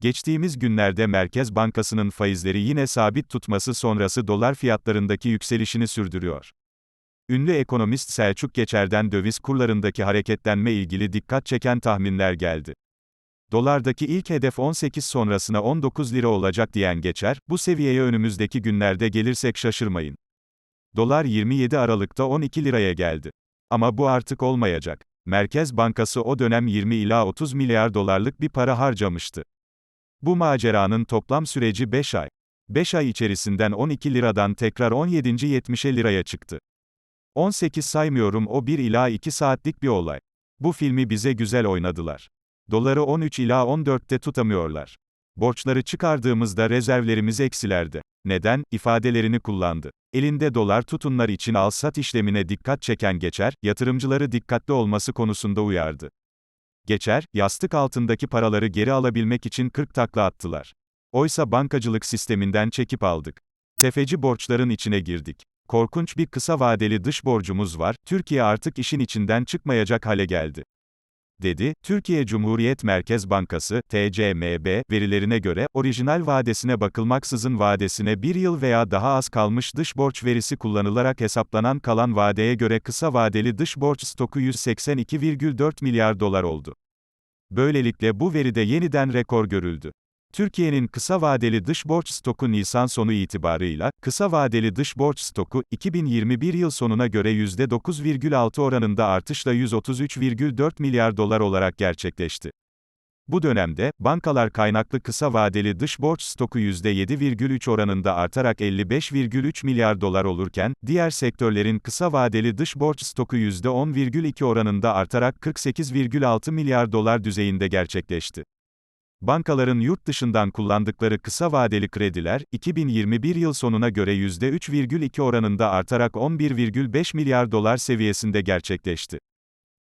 Geçtiğimiz günlerde Merkez Bankası'nın faizleri yine sabit tutması sonrası dolar fiyatlarındaki yükselişini sürdürüyor. Ünlü ekonomist Selçuk Geçer'den döviz kurlarındaki hareketlenme ilgili dikkat çeken tahminler geldi. Dolardaki ilk hedef 18 sonrasına 19 lira olacak diyen Geçer, bu seviyeye önümüzdeki günlerde gelirsek şaşırmayın. Dolar 27 Aralık'ta 12 liraya geldi. Ama bu artık olmayacak. Merkez Bankası o dönem 20 ila 30 milyar dolarlık bir para harcamıştı. Bu maceranın toplam süreci 5 ay. 5 ay içerisinden 12 liradan tekrar 17. 70'e liraya çıktı. 18 saymıyorum o 1 ila 2 saatlik bir olay. Bu filmi bize güzel oynadılar. Doları 13 ila 14'te tutamıyorlar. Borçları çıkardığımızda rezervlerimiz eksilerde. Neden? ifadelerini kullandı. Elinde dolar tutunlar için al-sat işlemine dikkat çeken Geçer, yatırımcıları dikkatli olması konusunda uyardı. Geçer, yastık altındaki paraları geri alabilmek için 40 takla attılar. Oysa bankacılık sisteminden çekip aldık. Tefeci borçların içine girdik. Korkunç bir kısa vadeli dış borcumuz var, Türkiye artık işin içinden çıkmayacak hale geldi dedi. Türkiye Cumhuriyet Merkez Bankası, TCMB, verilerine göre, orijinal vadesine bakılmaksızın vadesine bir yıl veya daha az kalmış dış borç verisi kullanılarak hesaplanan kalan vadeye göre kısa vadeli dış borç stoku 182,4 milyar dolar oldu. Böylelikle bu veride yeniden rekor görüldü. Türkiye'nin kısa vadeli dış borç stoku Nisan sonu itibarıyla, kısa vadeli dış borç stoku, 2021 yıl sonuna göre %9,6 oranında artışla 133,4 milyar dolar olarak gerçekleşti. Bu dönemde, bankalar kaynaklı kısa vadeli dış borç stoku %7,3 oranında artarak 55,3 milyar dolar olurken, diğer sektörlerin kısa vadeli dış borç stoku %10,2 oranında artarak 48,6 milyar dolar düzeyinde gerçekleşti. Bankaların yurt dışından kullandıkları kısa vadeli krediler, 2021 yıl sonuna göre %3,2 oranında artarak 11,5 milyar dolar seviyesinde gerçekleşti.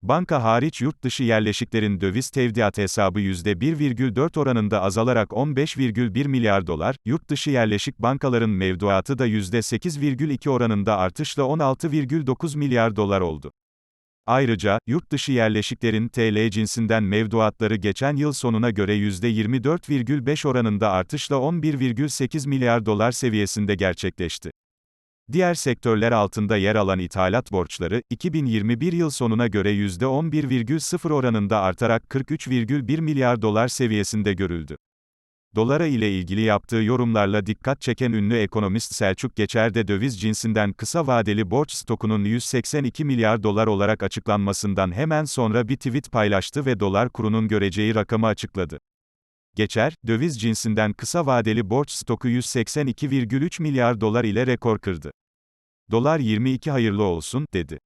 Banka hariç yurt dışı yerleşiklerin döviz tevdiat hesabı %1,4 oranında azalarak 15,1 milyar dolar, yurt dışı yerleşik bankaların mevduatı da %8,2 oranında artışla 16,9 milyar dolar oldu. Ayrıca, yurt dışı yerleşiklerin TL cinsinden mevduatları geçen yıl sonuna göre %24,5 oranında artışla 11,8 milyar dolar seviyesinde gerçekleşti. Diğer sektörler altında yer alan ithalat borçları, 2021 yıl sonuna göre %11,0 oranında artarak 43,1 milyar dolar seviyesinde görüldü. Dolara ile ilgili yaptığı yorumlarla dikkat çeken ünlü ekonomist Selçuk Geçer de döviz cinsinden kısa vadeli borç stokunun 182 milyar dolar olarak açıklanmasından hemen sonra bir tweet paylaştı ve dolar kurunun göreceği rakamı açıkladı. Geçer, döviz cinsinden kısa vadeli borç stoku 182,3 milyar dolar ile rekor kırdı. Dolar 22 hayırlı olsun, dedi.